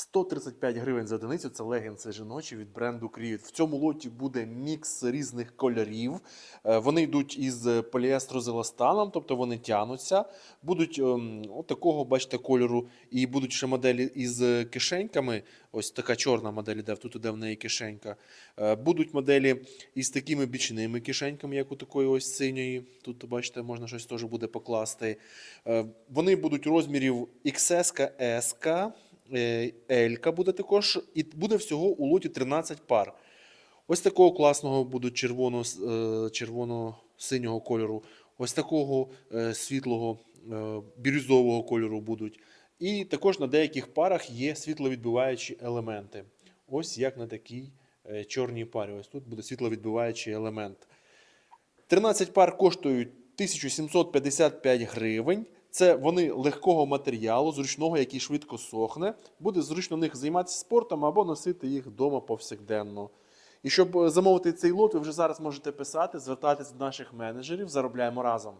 135 гривень за одиницю це легінси жіночі від бренду Creed. В цьому лоті буде мікс різних кольорів. Е, Вони йдуть із поліестру з еластаном, тобто вони тянуться. Будуть ем, от такого, бачите, кольору, і будуть ще моделі із кишеньками. Ось така чорна модель іде, тут іде в неї кишенька. Е, Будуть моделі із такими бічними кишеньками, як у такої ось синьої. Тут, бачите, можна щось теж буде покласти. Е, Вони будуть розмірів XS, S, L буде також, і буде всього у лоті 13 пар. Ось такого класного будуть е, червоно-синього кольору, ось такого е, світлого е, бірюзового кольору будуть. І також на деяких парах є світловідбиваючі елементи. Ось як на такій е, чорній парі. Ось тут буде світловідбиваючий елемент. 13 пар коштують 1755 гривень. Це вони легкого матеріалу, зручного, який швидко сохне. Буде зручно них займатися спортом або носити їх вдома повсякденно. І щоб е, замовити цей лот, ви вже зараз можете писати, звертатись до наших менеджерів. Заробляємо разом.